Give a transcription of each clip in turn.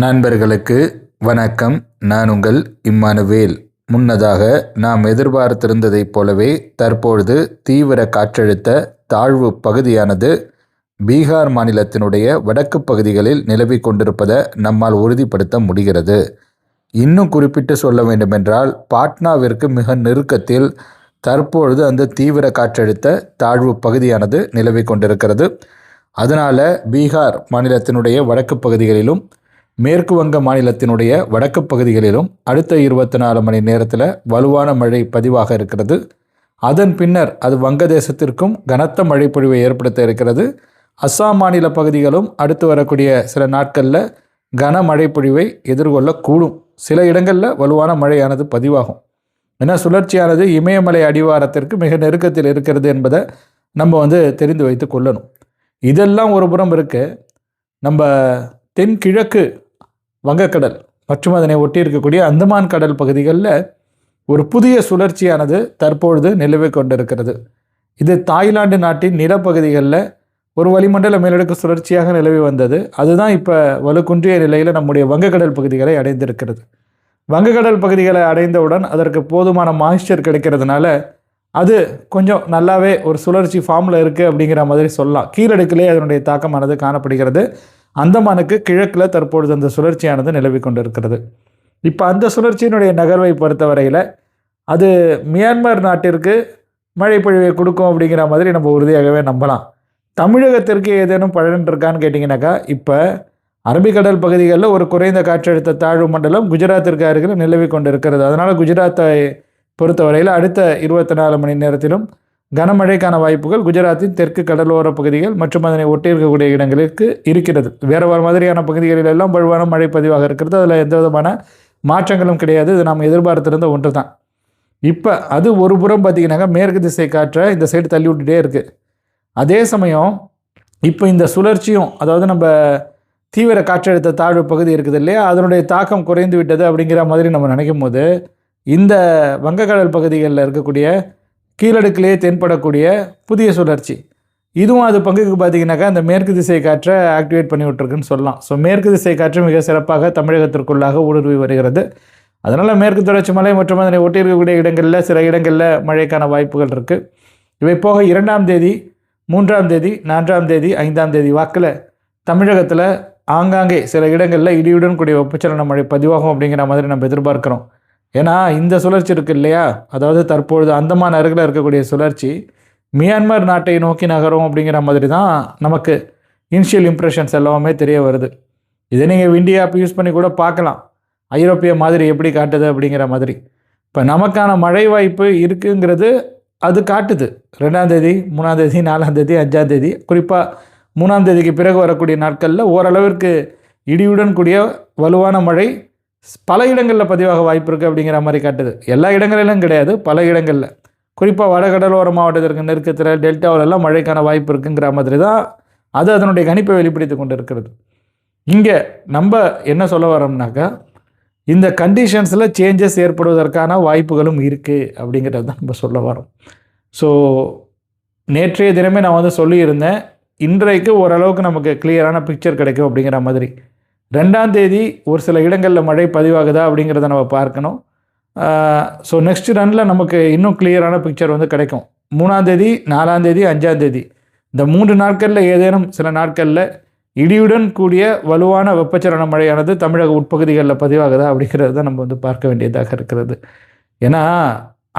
நண்பர்களுக்கு வணக்கம். நான் உங்கள் இம்மானுவேல். முன்னதாக நாம் எதிர்பார்த்திருந்ததைப் போலவே தற்பொழுது தீவிர காற்றழுத்த தாழ்வு பகுதியானது பீகார் மாநிலத்தினுடைய வடக்கு பகுதிகளில் நிலவி கொண்டிருப்பதை நம்மால் உறுதிப்படுத்த முடிகிறது. இன்னும் குறிப்பிட்டு சொல்ல வேண்டுமென்றால் பாட்னாவிற்கு மிக நெருக்கத்தில் தற்பொழுது அந்த தீவிர காற்றழுத்த தாழ்வு பகுதியானது நிலவி கொண்டிருக்கிறது. அதனால் பீகார் மாநிலத்தினுடைய வடக்கு பகுதிகளிலும் மேற்கு வங்க மாநிலத்தினுடைய வடக்கு பகுதிகளிலும் அடுத்த இருபத்தி நாலு மணி நேரத்தில் வலுவான மழை பதிவாக இருக்கிறது. அதன் பின்னர் அது வங்கதேசத்திற்கும் கனத்த மழைப்பொழிவை ஏற்படுத்த இருக்கிறது. அஸ்ஸாம் மாநில பகுதிகளும் அடுத்து வரக்கூடிய சில நாட்களில் கன மழைப்பொழிவை எதிர்கொள்ளக்கூடும். சில இடங்களில் வலுவான மழையானது பதிவாகும். ஏன்னா சுழற்சியானது இமயமலை அடிவாரத்திற்கு மிக நெருக்கத்தில் இருக்கிறது என்பதை நம்ம வந்து தெரிந்து வைத்து கொள்ளணும். இதெல்லாம் ஒரு புறம் இருக்கு. நம்ம தென்கிழக்கு வங்கக்கடல். மற்றும் அதனை ஒட்டி இருக்கக்கூடிய அந்தமான் கடல் பகுதிகளில் ஒரு புதிய சுழற்சியானது தற்பொழுது நிலவி கொண்டிருக்கிறது. இது தாய்லாந்து நாட்டின் நிலப்பகுதிகளில் ஒரு வளிமண்டல மேலடுக்கு சுழற்சியாக நிலவி வந்தது. அதுதான் இப்போ வலுக்குன்றிய நிலையில் நம்முடைய வங்கக்கடல் பகுதிகளை அடைந்திருக்கிறது. வங்கக்கடல் பகுதிகளை அடைந்தவுடன் அதற்கு போதுமான மாய்ஸ்சர் கிடைக்கிறதுனால அது கொஞ்சம் நல்லாவே ஒரு சுழற்சி ஃபார்மில் இருக்குது அப்படிங்கிற மாதிரி சொல்லலாம். கீழடுக்கிலே அதனுடைய தாக்கமானது காணப்படுகிறது. அந்தமானுக்கு கிழக்கில் தற்பொழுது அந்த சுழற்சியானது நிலவி கொண்டிருக்கிறது. இப்போ அந்த சுழற்சியினுடைய நகர்வை பொறுத்தவரையில் அது மியான்மர் நாட்டிற்கு மழை பொழிவை கொடுக்கும் அப்படிங்கிற மாதிரி நம்ம உறுதியாகவே நம்பலாம். தமிழகத்திற்கு ஏதேனும் பலன் இருக்கான்னு கேட்டிங்கனாக்கா இப்போ அரபிக்கடல் பகுதிகளில் ஒரு குறைந்த காற்றழுத்த தாழ்வு மண்டலம் குஜராத்திற்கு அருகில் நிலவி கொண்டு இருக்கிறது அதனால் குஜராத்தை பொறுத்தவரையில் அடுத்த இருபத்தி நாலு மணி நேரத்திலும் கனமழைக்கான வாய்ப்புகள் குஜராத்தின் தெற்கு கடலோர பகுதிகள் மற்றும் அதனை ஒட்டி இருக்கக்கூடிய இடங்களுக்கு இருக்கிறது. வேறு வேறு மாதிரியான பகுதிகளில் எல்லாம் வலுவான மழை பதிவாக இருக்கிறது. அதில் எந்த விதமான மாற்றங்களும் கிடையாது. இது நாம் எதிர்பார்த்திருந்த ஒன்று தான் இப்போ அது ஒரு புறம் பார்த்திங்கனாக்கா மேற்கு திசை காற்றை இந்த சைடு தள்ளி விட்டுட்டே இருக்குது அதே சமயம் இப்போ இந்த சுழற்சியும் அதாவது நம்ம தீவிர காற்றழுத்த தாழ்வு பகுதி இருக்குது இல்லையா? அதனுடைய தாக்கம் குறைந்து விட்டது அப்படிங்கிற மாதிரி நம்ம நினைக்கும் போது இந்த வங்கக்கடல் பகுதிகளில் இருக்கக்கூடிய கீழடுக்கிலேயே தென்படக்கூடிய புதிய சுழற்சி. இதுவும் அது பங்குக்கு பார்த்தீங்கன்னாக்கா அந்த மேற்கு திசை காற்றை ஆக்டிவேட் பண்ணி விட்டுருக்குன்னு சொல்லலாம். ஸோ மேற்கு திசை காற்று மிக சிறப்பாக தமிழகத்திற்குள்ளாக ஊடுருவி வருகிறது. அதனால் மேற்கு தொடர்ச்சி மலை மற்றும் அதனை ஒட்டியிருக்கக்கூடிய இடங்களில் சில இடங்களில் மழைக்கான வாய்ப்புகள் இருக்குது இவை போக இரண்டாம் தேதி மூன்றாம் தேதி நான்காம் தேதி ஐந்தாம் தேதி வாக்கில் தமிழகத்தில் ஆங்காங்கே சில இடங்களில் இடியுடன் கூடிய வெப்பச்சலன மழை பதிவாகும் அப்படிங்கிற மாதிரி நம்ம எதிர்பார்க்குறோம். ஏன்னா இந்த சுழற்சி இருக்கு இல்லையா? அதாவது தற்பொழுது அந்தமான் அருகில் இருக்கக்கூடிய சுழற்சி மியான்மர் நாட்டை நோக்கி நகரும் அப்படிங்கிற மாதிரி தான் நமக்கு இனிஷியல் இம்ப்ரெஷன்ஸ் எல்லாமே தெரிய வருது. இதை நீங்கள் இந்தியா ஆப் யூஸ் பண்ணி கூட பார்க்கலாம். ஐரோப்பிய மாதிரி எப்படி காட்டுது அப்படிங்கிற மாதிரி. இப்போ நமக்கான மழை வாய்ப்பு இருக்குங்கிறது அது காட்டுது. ரெண்டாம் தேதி மூணாம் தேதி நாலாம் தேதி அஞ்சாம் தேதி. குறிப்பாக மூணாம் தேதிக்கு பிறகு வரக்கூடிய நாட்களில் ஓரளவிற்கு இடியுடன் கூடிய வலுவான மழை பல இடங்களில் பதிவாக வாய்ப்பு இருக்குது அப்படிங்கிற மாதிரி காட்டுது. எல்லா இடங்களிலும் கிடையாது பல இடங்களில். குறிப்பாக வடகடலோர மாவட்டத்திற்கு நெருக்கத்தில் டெல்டாவிலெல்லாம் மழைக்கான வாய்ப்பு இருக்குங்கிற மாதிரி தான் அது அதனுடைய கணிப்பை வெளிப்படுத்தி கொண்டு இருக்கிறது இங்கே நம்ம என்ன சொல்ல வரோம்னாக்கா இந்த கண்டிஷன்ஸில் சேஞ்சஸ் ஏற்படுவதற்கான வாய்ப்புகளும் இருக்குது அப்படிங்கிறது தான் நம்ம சொல்ல வரோம். ஸோ நேற்றைய தினமே நான் வந்து சொல்லியிருந்தேன் இன்றைக்கு ஓரளவுக்கு நமக்கு கிளியரான பிக்சர் கிடைக்கும் அப்படிங்கிற மாதிரி. ரெண்டாம் தேதி ஒரு சில இடங்களில் மழை பதிவாகுதா அப்படிங்கிறத நம்ம பார்க்கணும். ஸோ நெக்ஸ்ட் ரனில் நமக்கு இன்னும் கிளியரான பிக்சர் வந்து கிடைக்கும். மூணாம் தேதி நாலாம் தேதி அஞ்சாம் தேதி. இந்த மூன்று நாட்களில் ஏதேனும் சில நாட்களில் இடியுடன் கூடிய வலுவான வெப்பச்சலன மழையானது தமிழக உட்பகுதிகளில் பதிவாகுதா அப்படிங்கிறது தான் நம்ம வந்து பார்க்க வேண்டியதாக இருக்கிறது. ஏன்னா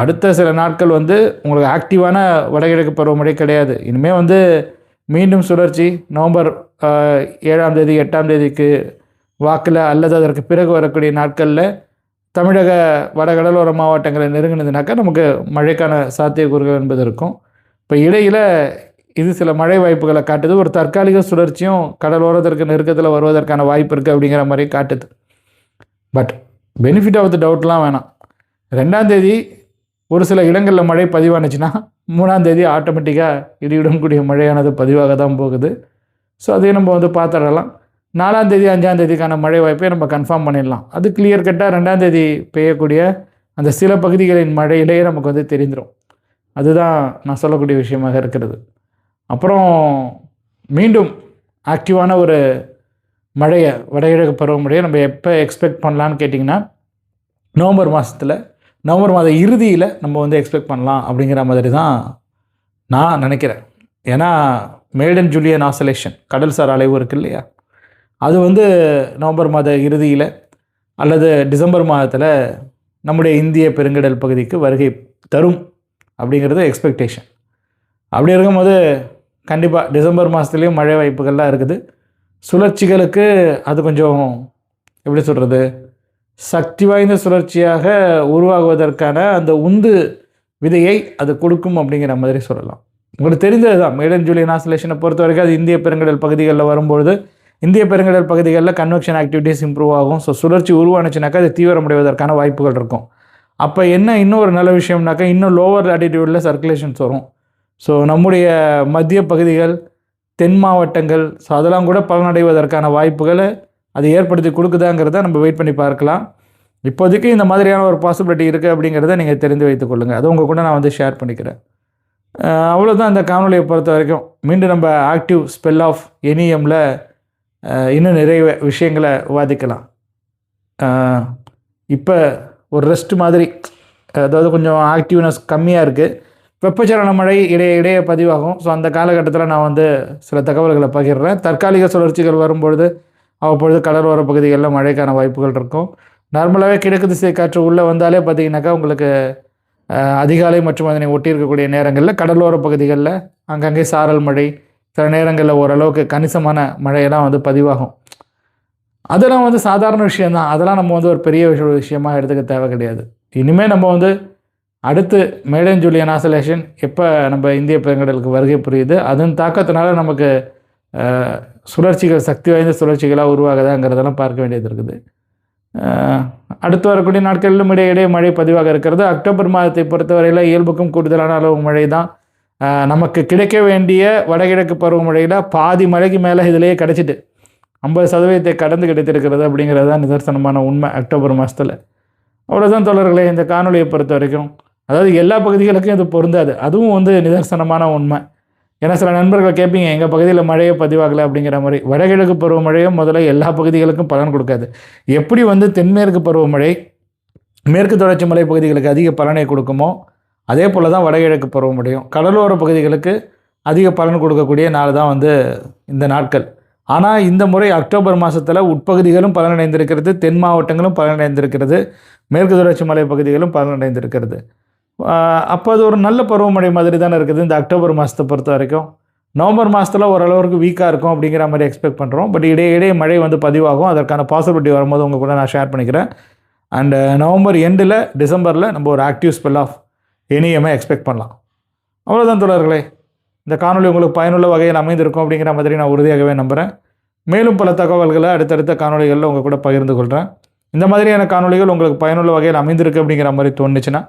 அடுத்த சில நாட்கள் வந்து உங்களுக்கு ஆக்டிவான வடகிழக்கு பருவமழை கிடையாது. இனிமேல் வந்து மீண்டும் சுழற்சி. நவம்பர் ஏழாம் தேதி எட்டாம் தேதிக்கு வாக்கில் அல்லது அதற்கு பிறகு வரக்கூடிய நாட்களில் தமிழக வடகடலோர மாவட்டங்களை நெருங்கினதுனாக்கா நமக்கு மழைக்கான சாத்தியக்கூறுகள் என்பது இருக்கும். இப்போ இடையில் இது சில மழை வாய்ப்புகளை காட்டுது. ஒரு தற்காலிக சுழற்சியும் கடலோரத்திற்கு நெருக்கத்தில் வருவதற்கான வாய்ப்பு இருக்குது அப்படிங்கிற மாதிரி காட்டுது. பட் பெனிஃபிட் ஆஃப் த டவுட்லாம் வேணாம். ரெண்டாம் தேதி ஒரு சில இடங்களில் மழை பதிவானுச்சுன்னா மூணாம் தேதி ஆட்டோமேட்டிக்காக இடியுடன் கூடிய மழையானது பதிவாக தான் போகுது. ஸோ அதையும் நம்ம வந்து பார்த்துடலாம். நாலாம் தேதி அஞ்சாம் தேதிக்கான மழை வாய்ப்பை நம்ம கன்ஃபார்ம் பண்ணிடலாம். அது கிளியர் கட்டாக ரெண்டாம் தேதி பெய்யக்கூடிய அந்த சில பகுதிகளின் மழையிலேயே நமக்கு வந்து தெரிந்துடும் அதுதான் நான் சொல்லக்கூடிய விஷயமாக இருக்கிறது. அப்புறம் மீண்டும் ஆக்டிவான ஒரு மழையை வடகிழக்கு பருவமழையை நம்ம எப்போ எக்ஸ்பெக்ட் பண்ணலான்னு கேட்டிங்கன்னா நவம்பர் மாதத்தில் நவம்பர் மாத இறுதியில் நம்ம வந்து எக்ஸ்பெக்ட் பண்ணலாம் அப்படிங்கிற மாதிரி தான் நான் நினைக்கிறேன். ஏன்னா மேடன் ஜூலியன் ஆசலேஷன் கடல் சார் அலைவு இருக்கு இல்லையா? அது வந்து நவம்பர் மாத இறுதியில் அல்லது டிசம்பர் மாதத்தில் நம்முடைய இந்திய பெருங்கடல் பகுதிக்கு வருகை தரும் அப்படிங்கிறது எக்ஸ்பெக்டேஷன் அப்படி இருக்கும்போது கண்டிப்பாக டிசம்பர் மாதத்துலேயும் மழை வாய்ப்புகள்லாம் இருக்குது. சுழற்சிகளுக்கு அது கொஞ்சம் எப்படி சொல்கிறது சக்தி வாய்ந்த சுழற்சியாக உருவாகுவதற்கான அந்த உந்து விதையை அது கொடுக்கும் அப்படிங்கிற மாதிரி சொல்லலாம். உங்களுக்கு தெரிஞ்சது தான் மேடன் ஜூலியன் ஆசலேஷனை பொறுத்த வரைக்கும் அது இந்திய பெருங்கடல் பகுதிகளில் வரும்பொழுது இந்திய பெருங்கடல் பகுதிகளில் கன்வெக்ஷன் ஆக்டிவிட்டீஸ் இம்ப்ரூவ் ஆகும். ஸோ சுழற்சி உருவானுச்சுனாக்கா அது தீவிரமடைவதற்கான வாய்ப்புகள் இருக்கும். அப்போ என்ன இன்னொரு நல்ல விஷயம்னாக்கா இன்னும் லோவர் ஆட்டிடியூடில் சர்க்குலேஷன்ஸ் வரும். ஸோ நம்முடைய மத்திய பகுதிகள் தென் மாவட்டங்கள் ஸோ அதெல்லாம் கூட பலனடைவதற்கான வாய்ப்புகளை அது ஏற்படுத்தி கொடுக்குதாங்கிறத நம்ம வெயிட் பண்ணி பார்க்கலாம். இப்போதைக்கு இந்த மாதிரியான ஒரு பாசிபிலிட்டி இருக்குது அப்படிங்கிறத நீங்கள் தெரிந்து வைத்துக் கொள்ளுங்கள் அது உங்கள் கூட நான் வந்து ஷேர் பண்ணிக்கிறேன். அவ்வளோதான் அவ்வளவுதான் இந்த காணொலியை பொறுத்த வரைக்கும். மீண்டும் நம்ம ஆக்டிவ் ஸ்பெல் ஆஃப் எனிஎம்மில் இன்னும் நிறைய விஷயங்களை விவாதிக்கலாம். இப்போ ஒரு ரெஸ்ட் மாதிரி அதாவது கொஞ்சம் ஆக்டிவ்னஸ் கம்மியாக இருக்குது வெப்பச்சலன மழை இடையே இடையே பதிவாகும். ஸோ அந்த காலகட்டத்தில் நான் வந்து சில தகவல்களை பகிர்றேன். தற்காலிக சுழற்சிகள் வரும்பொழுது அவ்வப்பொழுது கடலோர பகுதிகளில் மழைக்கான வாய்ப்புகள் இருக்கும். நார்மலாகவே கிழக்கு திசை காற்று உள்ளே வந்தாலே பார்த்தீங்கன்னாக்கா உங்களுக்கு அதிகாலை மற்றும் அதனை ஒட்டி இருக்கக்கூடிய நேரங்களில் கடலோர பகுதிகளில் அங்கங்கே சாரல் மழை சில நேரங்களில் ஓரளவுக்கு கணிசமான மழையெல்லாம் வந்து பதிவாகும். அதெல்லாம் வந்து சாதாரண விஷயம்தான். அதெல்லாம் நம்ம வந்து ஒரு பெரிய விஷய விஷயமா எடுத்துக்க தேவை கிடையாது. இனிமேல் நம்ம வந்து அடுத்து மேடன் ஜூலியன் ஆசலேஷன் எப்போ நம்ம இந்திய பெருங்கடலுக்கு வருகை புரியுது? அதன் தாக்கத்தினால நமக்கு சுழற்சிகள் சக்தி வாய்ந்த சுழற்சிகளாக உருவாகுதாங்கிறதெல்லாம் பார்க்க வேண்டியது இருக்குது. அடுத்து வரக்கூடிய நாட்களிலும் இடையிடையே மழை பதிவாக இருக்கிறது. அக்டோபர் மாதத்தை பொறுத்தவரையில் இயல்புக்கும் கூடுதலான அளவு மழை தான் நமக்கு கிடைக்க வேண்டிய வடகிழக்கு பருவமழையில் பாதி மழைக்கு மேலே இதிலேயே கிடச்சிட்டு ஐம்பது சதவீதத்தை கடந்து கிடைத்திருக்கிறது அப்படிங்கிறது தான் நிதர்சனமான உண்மை அக்டோபர் மாதத்தில் அவ்வளோதான் தொடர்களே இந்த காணொலியை பொறுத்த வரைக்கும் அதாவது எல்லா பகுதிகளுக்கும் இது பொருந்தாது. அதுவும் வந்து நிதர்சனமான உண்மை. ஏன்னா சில நண்பர்கள் கேட்பீங்க எங்கள் பகுதியில் மழையை பதிவாகலை? அப்படிங்கிற மாதிரி. வடகிழக்கு பருவமழையும் முதல்ல எல்லா பகுதிகளுக்கும் பலன் கொடுக்காது. எப்படி வந்து தென்மேற்கு பருவமழை மேற்கு தொடர்ச்சி மலை பகுதிகளுக்கு அதிக பலனை கொடுக்குமோ அதே போல் தான் வடகிழக்கு பருவமழையும். கடலோர பகுதிகளுக்கு அதிக பலன் கொடுக்கக்கூடிய நாள் தான் வந்து இந்த நாட்கள். ஆனால் இந்த முறை அக்டோபர் மாதத்தில் உட்பகுதிகளும் பலனடைந்திருக்கிறது தென் மாவட்டங்களும் பலனடைந்திருக்கிறது மேற்கு தொடர்ச்சி மலை பகுதிகளும் பலனடைந்திருக்கிறது. அப்போ அது ஒரு நல்ல பருவமழை மாதிரி தானே இருக்குது. இந்த அக்டோபர் மாதத்தை பொறுத்த வரைக்கும். நவம்பர் மாதத்தில் ஓரளவுக்கு வீக்காக இருக்கும் அப்படிங்கிற மாதிரி எக்ஸ்பெக்ட் பண்ணுறோம் பட் இடையே இடையே மழை வந்து பதிவாகும். அதற்கான பாசிபிலிட்டி வரும்போது உங்கள் கூட நான் ஷேர் பண்ணிக்கிறேன். அண்டு நவம்பர் எண்டில் டிசம்பரில் நம்ம ஒரு ஆக்டிவ் ஸ்பெல் ஆஃப் எனியமாக எக்ஸ்பெக்ட் பண்ணலாம். அவ்வளோதான் தோழர்களே. இந்த காணொளி உங்களுக்கு பயனுள்ள வகையில் அமைந்திருக்கும் அப்படிங்கிற மாதிரி நான் உறுதியாகவே நம்புகிறேன் மேலும் பல தகவல்களை அடுத்தடுத்த காணொளிகளில் உங்கள் கூட பகிர்ந்து கொள்கிறேன் இந்த மாதிரியான காணொளிகள் உங்களுக்கு பயனுள்ள வகையில் அமைந்திருக்கு அப்படிங்கிற மாதிரி தோணுச்சுன்னா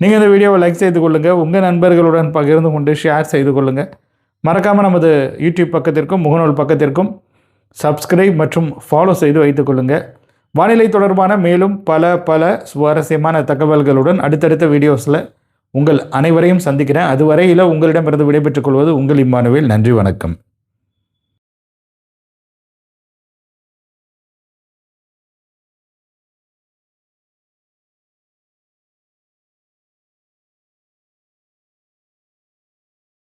நீங்கள் இந்த வீடியோவை லைக் செய்து கொள்ளுங்கள் உங்கள் நண்பர்களுடன் பகிர்ந்து கொண்டு ஷேர் செய்து கொள்ளுங்கள் மறக்காமல் நமது யூடியூப் பக்கத்திற்கும் முகநூல் பக்கத்திற்கும் சப்ஸ்கிரைப் மற்றும் ஃபாலோ செய்து வைத்துக் கொள்ளுங்கள் வானிலை தொடர்பான மேலும் பல பல சுவாரஸ்யமான தகவல்களுடன் அடுத்தடுத்த வீடியோஸில் உங்கள் அனைவரையும் சந்திக்கிறேன். அதுவரையில் உங்களிடமிருந்து விடைபெற்றுக் கொள்வது உங்கள் இம்மானுவேல். நன்றி வணக்கம்.